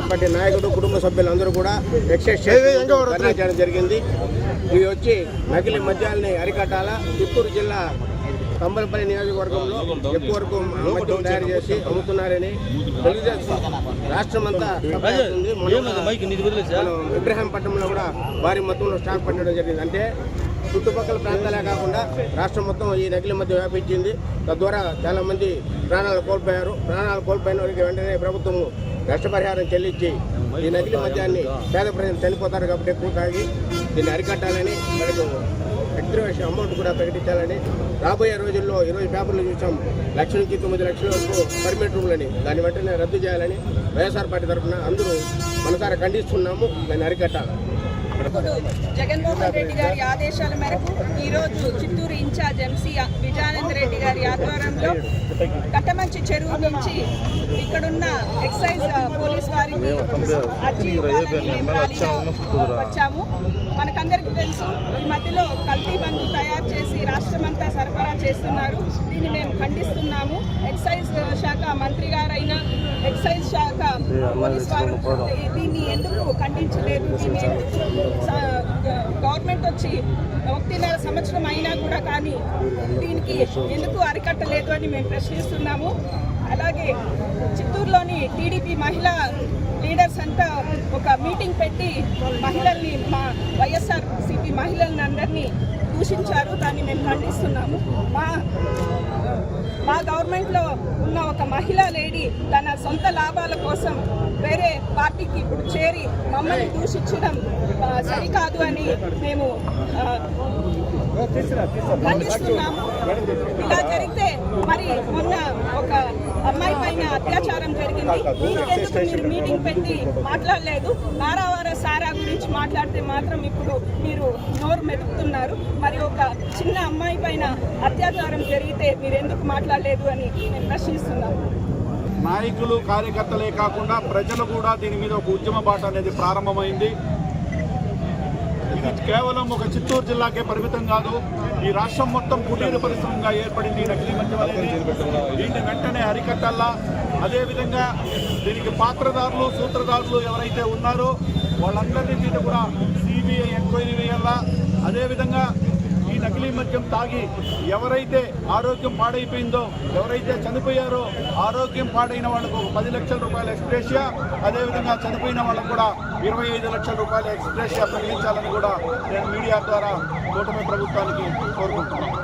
YSR party నాయకుడు కుటుంబ సభ్యులందరూ కూడా ఎక్సైజ్ చేయడం జరిగింది. ఇవి వచ్చి నకిలీ మద్యాలని అరికట్టాలా? చిత్తూరు జిల్లా కంబలపల్లి నియోజకవర్గంలో ఎక్కువ వరకు మద్యం తయారు చేసి అమ్ముతున్నారని తెలుగుదేశం రాష్ట్రం అంతా ఇబ్రహీంపట్నంలో కూడా భారీ మొత్తంలో స్టాక్ పట్టడం జరిగింది. అంటే చుట్టుపక్కల ప్రాంతాలే కాకుండా రాష్ట్రం మొత్తం ఈ నకిలీ మధ్య వ్యాపించింది. తద్వారా చాలా మంది ప్రాణాలు కోల్పోయారు. ప్రాణాలు కోల్పోయిన వారికి వెంటనే ప్రభుత్వం నష్టపరిహారం చెల్లించి ఈ నకిలీ మద్యాన్ని పేద ప్రజలు చనిపోతారు కాబట్టి ఎక్కువ తాగి దీన్ని అరికట్టాలని మనకు ఎగ్జిబిషన్ అమౌంట్ కూడా ప్రకటించాలని రాబోయే రోజుల్లో ఈరోజు పేపర్లు చూసాం లక్ష నుంచి తొమ్మిది లక్షల వరకు పర్మిట్ రూమ్లని దాన్ని వెంటనే రద్దు చేయాలని వైఎస్ఆర్ పార్టీ తరఫున అందరూ మనసారా ఖండిస్తున్నాము దాన్ని అరికట్టాలి. జగన్మోహన్ రెడ్డి గారి ఆదేశాల మేరకు ఈరోజు చిత్తూరు ఇన్ఛార్జ్ ఎంసీ విజయానంద రెడ్డి గారి ఆధ్వర్యంలో కట్టమంచి చెరువు నుంచి ఇక్కడున్న ఎక్సైజ్ పోలీస్ వారికి అర్జీ వచ్చాము. మనకందరికీ తెలుసు ఈ మధ్యలో కల్తీ బంధు తయారు చేసి రాష్ట్రమంతా సరఫరా చేస్తున్నారు. దీన్ని మేము ఖండిస్తున్నాము. ఎక్సైజ్ శాఖ మంత్రి గారైన ఎక్సైజ్ శాఖ పోలీస్ వారు దీన్ని ఎందుకు ఖండించలేదు? దీన్ని గవర్నమెంట్ వచ్చి ఒకటిన్నర సంవత్సరం అయినా కూడా కానీ దీనికి ఎందుకు అరికట్టలేదు అని మేము ప్రశ్నిస్తున్నాము. అలాగే చిత్తూరులోని టీడీపీ మహిళా లీడర్స్ అంతా ఒక మీటింగ్ పెట్టి మహిళల్ని మా వైఎస్ఆర్ సిపి మహిళల్ని అందరినీ దూషించారు. దాన్ని మేము ఖండిస్తున్నాము. మా మా గవర్నమెంట్లో ఉన్న ఒక మహిళా లేడీ తన మమ్మల్ని దూషించడం సరికాదు అని మేము ఖండిస్తున్నాము. ఇలా జరిగితే మరి మొన్న ఒక అమ్మాయి పైన అత్యాచారం జరిగింది. దీనికి ఎందుకు మీరు మీటింగ్ పెట్టి మాట్లాడలేదు? నారావార సారా గురించి మాట్లాడితే మాత్రం ఇప్పుడు మీరు నోరు మెదుపుతున్నారు. మరి ఒక చిన్న అమ్మాయి పైన అత్యాచారం జరిగితే మీరు ఎందుకు మాట్లాడలేదు అని మేము ప్రశ్నిస్తున్నాము. నాయకులు కార్యకర్తలే కాకుండా ప్రజలు కూడా దీని మీద ఒక ఉద్యమ బాట అనేది ప్రారంభమైంది. ఇది కేవలం ఒక చిత్తూరు జిల్లాకే పరిమితం కాదు ఈ రాష్ట్రం మొత్తం కుటీర పరిశ్రమగా ఏర్పడింది. నకిలీ మద్యం అనేది దీన్ని వెంటనే అరికట్టాలా అదేవిధంగా దీనికి పాత్రదారులు సూత్రధారులు ఎవరైతే ఉన్నారో వాళ్ళందరినీ మీద కూడా సిబిఐ ఎంక్వైరీ వేయాలా అదేవిధంగా నకిలీ మద్యం తాగి ఎవరైతే ఆరోగ్యం పాడైపోయిందో ఎవరైతే చనిపోయారో ఆరోగ్యం పాడైన వాళ్ళకు ఒక పది లక్షల రూపాయల ఎక్స్ప్రెషియా అదేవిధంగా చనిపోయిన వాళ్ళకు కూడా ఇరవై ఐదు లక్షల రూపాయల ఎక్స్ప్రెషియా ప్రకటించాలని కూడా నేను మీడియా ద్వారా కూటమి ప్రభుత్వానికి కోరుకుంటున్నాను.